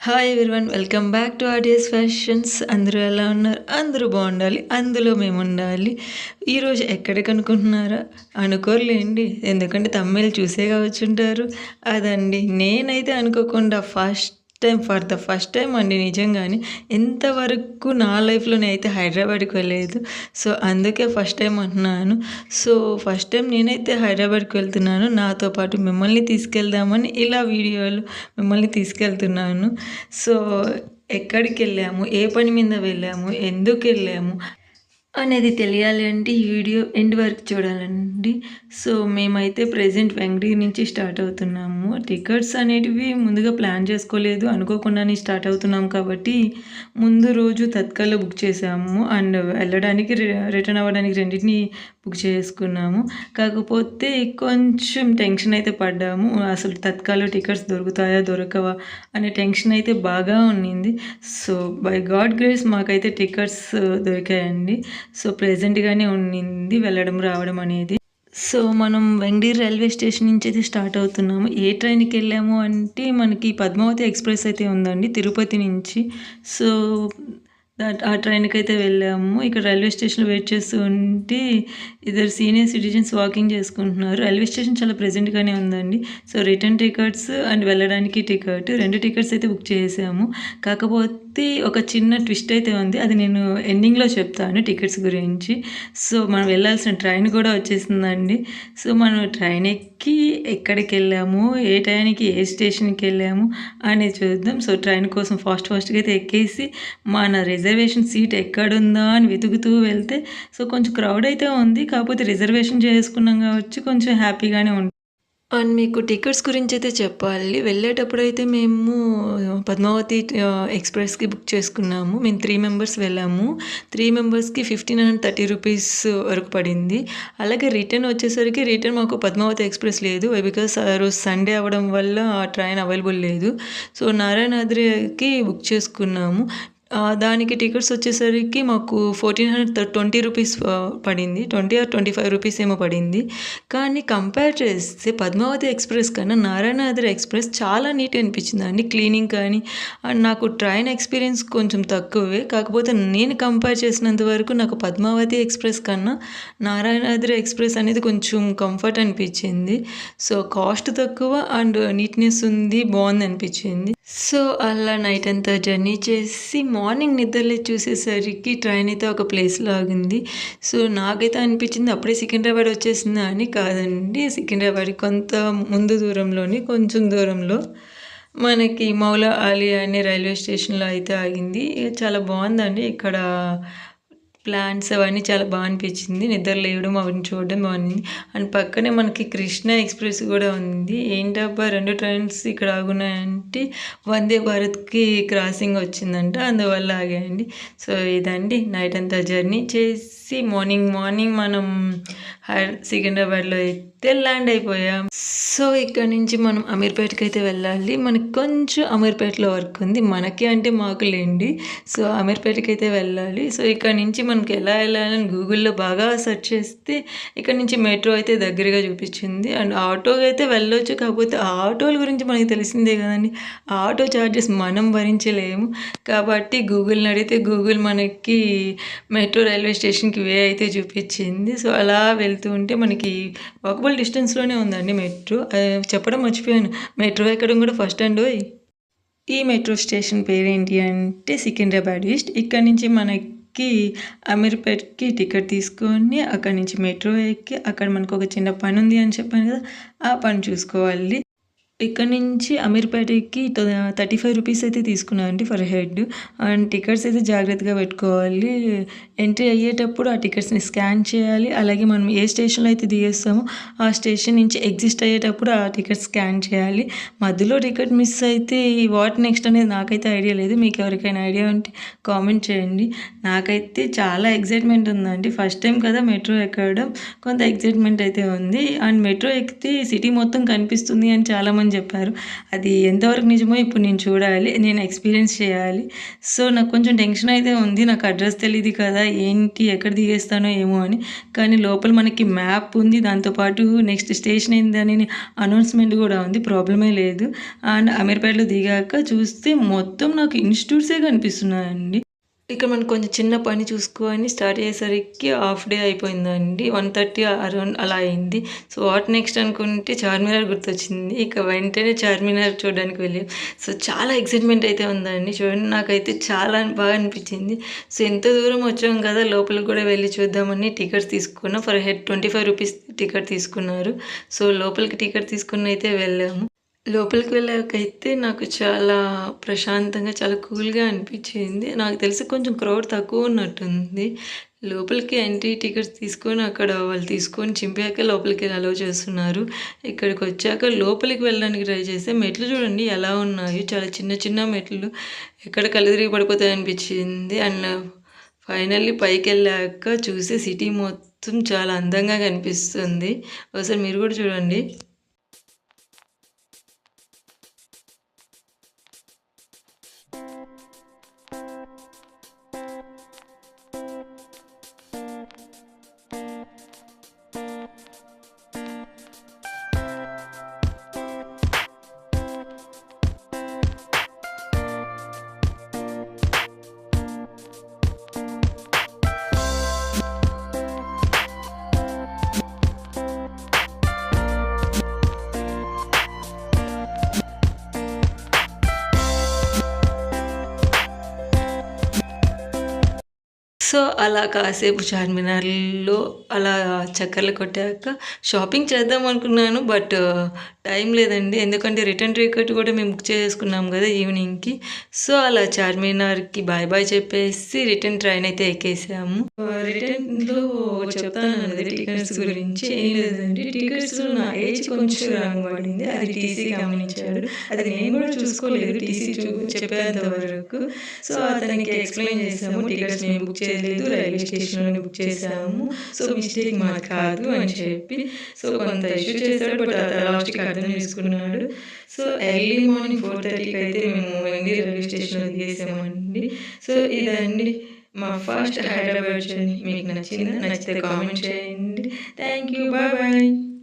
Hi everyone welcome back to audios fashions అందరూ ఎలా ఉన్నారు? అందరూ బాగుండాలి. అందులో మేము ఉండాలి. ఈరోజు ఎక్కడికి అనుకుంటున్నారా అనుకోరులేండి. ఎందుకంటే తమ్మిళ్ళు చూసే కావచ్చుంటారు. అదండి. నేనైతే అనుకోకుండా first time for the first time అండి నిజంగానే. ఎంతవరకు నా లైఫ్లో నేనైతే హైదరాబాద్కి వెళ్ళలేదు. సో అందుకే ఫస్ట్ టైం అంటున్నాను. సో ఫస్ట్ టైం నేనైతే హైదరాబాద్కి వెళ్తున్నాను. నాతో పాటు మిమ్మల్ని తీసుకెళ్దామని ఇలా వీడియోలు మిమ్మల్ని తీసుకెళ్తున్నాను. సో ఎక్కడికి వెళ్ళాము? ఏ పని మీద వెళ్ళాము? ఎందుకు వెళ్ళాము? అనేది తెలియాలి అంటే ఈ వీడియో ఎండ్ వరకు చూడాలండి. సో మేమైతే ప్రజెంట్ వెంకటగిరి నుంచి స్టార్ట్ అవుతున్నాము. టికెట్స్ అనేటివి ముందుగా ప్లాన్ చేసుకోలేదు. అనుకోకుండానే స్టార్ట్ అవుతున్నాం కాబట్టి ముందు రోజు తత్కాల్లో బుక్ చేసాము. అండ్ వెళ్ళడానికి రిటర్న్ అవ్వడానికి రెండింటిని బుక్ చేసుకున్నాము. కాకపోతే కొంచెం టెన్షన్ అయితే పడ్డాము. అసలు తత్కాల టికెట్స్ దొరుకుతాయా దొరకవా అనే టెన్షన్ అయితే బాగా ఉన్నింది. సో బై గాడ్ గ్రేస్ మాకైతే టికెట్స్ దొరికాయండి. సో ప్రెజెంట్గానే ఉన్నింది వెళ్ళడం రావడం అనేది. సో మనం వెంగడీర్ రైల్వే స్టేషన్ నుంచి అయితే స్టార్ట్ అవుతున్నాము. ఏ ట్రైన్కి వెళ్ళాము అంటే మనకి పద్మావతి ఎక్స్ప్రెస్ అయితే ఉందండి తిరుపతి నుంచి. సో ఆ ట్రైన్కి అయితే వెళ్ళాము. ఇక్కడ రైల్వే స్టేషన్లో వెయిట్ చేస్తూ ఉంటే ఇద్దరు సీనియర్ సిటిజన్స్ వాకింగ్ చేసుకుంటున్నారు. రైల్వే స్టేషన్ చాలా ప్రెజెంట్గానే ఉందండి. సో రిటర్న్ టికెట్స్ అండ్ వెళ్ళడానికి టికెట్ రెండు టికెట్స్ అయితే బుక్ చేసాము. కాకపోతే ఒక చిన్న ట్విస్ట్ అయితే ఉంది. అది నేను ఎండింగ్లో చెప్తాను టికెట్స్ గురించి. సో మనం వెళ్ళాల్సిన ట్రైన్ కూడా వచ్చేసిందండి. సో మనం ట్రైన్ ఎక్కి ఎక్కడికి వెళ్ళాము ఏ టైంకి ఏ స్టేషన్కి వెళ్ళాము అనేది చూద్దాం. సో ట్రైన్ కోసం ఫాస్ట్ ఫాస్ట్గా అయితే ఎక్కేసి మన రిజర్వేషన్ సీట్ ఎక్కడుందా అని వెతుకుతూ వెళ్తే సో కొంచెం క్రౌడ్ అయితే ఉంది. కాకపోతే రిజర్వేషన్ చేసుకున్నాం కాబట్టి కొంచెం హ్యాపీగానే ఉంటుంది అండ్ మీకు టికెట్స్ గురించి అయితే చెప్పాలి. వెళ్ళేటప్పుడు అయితే మేము పద్మావతి ఎక్స్ప్రెస్కి బుక్ చేసుకున్నాము. మేము త్రీ మెంబర్స్ వెళ్ళాము. త్రీ మెంబర్స్కి ఫిఫ్టీన్ హండ్రెడ్ థర్టీ రూపీస్ వరకు పడింది. అలాగే రిటర్న్ వచ్చేసరికి రిటర్న్ మాకు పద్మావతి ఎక్స్ప్రెస్ లేదు. బికాస్ ఆ రోజు సండే అవ్వడం వల్ల ఆ ట్రైన్ అవైలబుల్ లేదు. సో నారాయణాద్రికి బుక్ చేసుకున్నాము. దానికి టికెట్స్ వచ్చేసరికి మాకు ఫోర్టీన్ హండ్రెడ్ ట్వంటీ రూపీస్ పడింది. Twenty or twenty five rupees ఏమో పడింది. కానీ కంపేర్ చేస్తే పద్మావతి ఎక్స్ప్రెస్ కన్నా నారాయణాద్రి ఎక్స్ప్రెస్ చాలా నీట్ అనిపించింది. అండి క్లీనింగ్ కానీ అండ్ నాకు ట్రైన్ ఎక్స్పీరియన్స్ కొంచెం తక్కువే. కాకపోతే నేను కంపేర్ చేసినంత వరకు నాకు పద్మావతి ఎక్స్ప్రెస్ కన్నా నారాయణాద్రి ఎక్స్ప్రెస్ అనేది కొంచెం కంఫర్ట్ అనిపించింది. సో కాస్ట్ తక్కువ అండ్ నీట్నెస్ ఉంది బాగుంది అనిపించింది. సో అలా నైట్ అంతా జర్నీ చేసి మార్నింగ్ నిద్రలే చూసేసరికి ట్రైన్ అయితే ఒక ప్లేస్లో ఆగింది. సో నాకైతే అనిపించింది అప్పుడే సికింద్రాబాద్ వచ్చేసిందా అని కాదండి. సికింద్రాబాద్ కొంత ముందు దూరంలోని కొంచెం దూరంలో మనకి మౌలా అలీ అనే రైల్వే స్టేషన్లో అయితే ఆగింది. చాలా బాగుందండి. ఇక్కడ ప్లాంట్స్ అవన్నీ చాలా బాగా అనిపించింది. నిద్ర లేవడం అవన్నీ చూడడం బాగుంది అండ్ పక్కనే మనకి కృష్ణ ఎక్స్ప్రెస్ కూడా ఉంది. ఏంటబ్బా రెండు ట్రైన్స్ ఇక్కడ ఆగున్నాయంటే వందే భారత్కి క్రాసింగ్ వచ్చిందంట. అందువల్ల ఆగాయండి. సో ఇదండి నైట్ అంతా జర్నీ చేసి మార్నింగ్ మార్నింగ్ మనం సికింద్రాబాద్లో అయితే ల్యాండ్ అయిపోయాం. సో ఇక్కడ నుంచి మనం అమీర్పేటకి అయితే వెళ్ళాలి. మనకి కొంచెం అమీర్పేటలో వర్క్ ఉంది. మనకి అంటే మాకు లేండి. సో అమీర్పేటకి అయితే వెళ్ళాలి. సో ఇక్కడ నుంచి మనకి ఎలా వెళ్ళాలని గూగుల్లో బాగా సెర్చ్ చేస్తే ఇక్కడ నుంచి మెట్రో అయితే దగ్గరగా చూపించింది. అండ్ ఆటోకి అయితే వెళ్ళొచ్చు. కాకపోతే ఆటోల గురించి మనకి తెలిసిందే కదండి. ఆటో ఛార్జెస్ మనం భరించలేము. కాబట్టి గూగుల్ని అడిగితే గూగుల్ మనకి మెట్రో రైల్వే స్టేషన్కి వే అయితే చూపించింది. సో అలా వెళ్తూ ఉంటే మనకి వాకబుల్ డిస్టెన్స్లోనే ఉందండి మెట్రో చెప్పడం మర్చిపోయాను. మెట్రో ఎక్కడం కూడా ఫస్ట్ అండ్ ఈ మెట్రో స్టేషన్ పేరేంటి అంటే సికింద్రాబాద్ ఈస్ట్ ఇక్కడ నుంచి మనకి అమీర్పేట్కి టికెట్ తీసుకొని అక్కడ నుంచి మెట్రో ఎక్కి అక్కడ మనకు ఒక చిన్న పని ఉంది అని చెప్పాను కదా ఆ పని చూసుకోవాలి. ఇక్కడ నుంచి అమీర్పేటకి థర్టీ ఫైవ్ రూపీస్ అయితే తీసుకున్నాను అండి ఫర్ హెడ్ అండ్ టికెట్స్ అయితే జాగ్రత్తగా పెట్టుకోవాలి. ఎంట్రీ అయ్యేటప్పుడు ఆ టికెట్స్ని స్కాన్ చేయాలి. అలాగే మనం ఏ స్టేషన్లో అయితే దిగేస్తామో ఆ స్టేషన్ నుంచి ఎగ్జిస్ట్ అయ్యేటప్పుడు ఆ టికెట్ స్కాన్ చేయాలి. మధ్యలో టికెట్ మిస్ అయితే వాట్ నెక్స్ట్ అనేది నాకైతే ఐడియా లేదు. మీకు ఎవరికైనా ఐడియా ఉంటే కామెంట్ చేయండి. నాకైతే చాలా ఎగ్జైట్మెంట్ ఉందండి. ఫస్ట్ టైం కదా మెట్రో ఎక్కడం. కొంత ఎగ్జైట్మెంట్ అయితే ఉంది. అండ్ మెట్రో ఎక్కితే సిటీ మొత్తం కనిపిస్తుంది అని చాలామంది అని చెప్పారు. అది ఎంతవరకు నిజమో ఇప్పుడు నేను చూడాలి నేను ఎక్స్పీరియన్స్ చేయాలి. సో నాకు కొంచెం టెన్షన్ అయితే ఉంది. నాకు అడ్రస్ తెలియదు కదా ఏంటి ఎక్కడ దిగేస్తానో ఏమో అని. కానీ లోపల మనకి మ్యాప్ ఉంది. దాంతోపాటు నెక్స్ట్ స్టేషన్ ఏందని అనౌన్స్మెంట్ కూడా ఉంది. ప్రాబ్లమే లేదు. అండ్ అమీర్పేటలో దిగాక చూస్తే మొత్తం నాకు ఇన్స్టిట్యూట్సే కనిపిస్తున్నాయండి. ఇక్కడ మనం కొంచెం చిన్న పని చూసుకొని స్టార్ట్ అయ్యేసరికి హాఫ్ డే అయిపోయిందండి. వన్ థర్టీ అరౌండ్ అలా అయింది. సో వాట్ నెక్స్ట్ అనుకుంటే చార్మినార్ గుర్తొచ్చింది. ఇక వెంటనే చార్మినార్ చూడడానికి వెళ్ళాం. సో చాలా ఎక్సైట్మెంట్ అయితే ఉందండి. చూడండి నాకైతే చాలా బాగా అనిపించింది. సో ఎంత దూరం వచ్చాం కదా లోపలికి కూడా వెళ్ళి చూద్దామని టికెట్స్ తీసుకున్నాం. For head twenty five rupees ticket తీసుకున్నారు. సో లోపలికి టికెట్ తీసుకుని అయితే వెళ్ళాము. లోపలికి వెళ్ళాకైతే నాకు చాలా ప్రశాంతంగా చాలా కూల్గా అనిపించింది. నాకు తెలిసి కొంచెం క్రౌడ్ తక్కువ ఉన్నట్టుంది. లోపలికి ఎంట్రీ టికెట్స్ తీసుకొని అక్కడ వాళ్ళు తీసుకొని చింపాక లోపలికి అలౌ చేస్తున్నారు. ఇక్కడికి వచ్చాక లోపలికి వెళ్ళడానికి ట్రై చేస్తే మెట్లు చూడండి ఎలా ఉన్నాయి. చాలా చిన్న చిన్న మెట్లు ఎక్కడ కలిదిరిగి పడిపోతాయి అనిపించింది. అండ్ ఫైనల్లీ పైకి వెళ్ళాక చూసి సిటీ మొత్తం చాలా అందంగా కనిపిస్తుంది. ఒకసారి మీరు కూడా చూడండి. సో అలా కాసేపు చార్మినార్లో అలా చక్కర్లు కొట్టాక షాపింగ్ చేద్దాం అనుకున్నాను బట్ టైం లేదండి. ఎందుకంటే రిటర్న్ టికెట్ కూడా మేము బుక్ చేసుకున్నాం కదా ఈవినింగ్కి. సో అలా చార్మినార్కి బాయ్ బాయ్ చెప్పేసి రిటర్న్ ట్రైన్ అయితే ఎక్కేసాము. రిటర్న్లో చెప్తాను కదా టికెట్స్ గురించి ఏం లేదండి. టికెట్స్ నా ఏజ్ కొంచెం రాంగ్ పడింది. అది టీసీ గమనించాడు. అది నేను కూడా చూసుకోలేదు. టీసీ చూ చెప్పేంత వరకు. సో అతనికి ఎక్స్ప్లెయిన్ చేసాము టికెట్స్ మేము బుక్ చేయలేదు రైల్వే స్టేషన్లోనే బుక్ చేసాము సో మిస్టేక్ మాది కాదు అని చెప్పి సో కొంత ఇష్యూ చేశాడు బట్ లాస్ట్కి అర్థం చేసుకున్నాడు. సో ఎర్లీ మార్నింగ్ ఫోర్ థర్టీకి అయితే మేము వెండి రైల్వే స్టేషన్లో దిగేసామండి. సో ఇదండి మా ఫస్ట్ హైదరాబాద్ జర్నీ. మీకు నచ్చిందా? నచ్చితే కామెంట్ చేయండి. Thank you. Bye bye.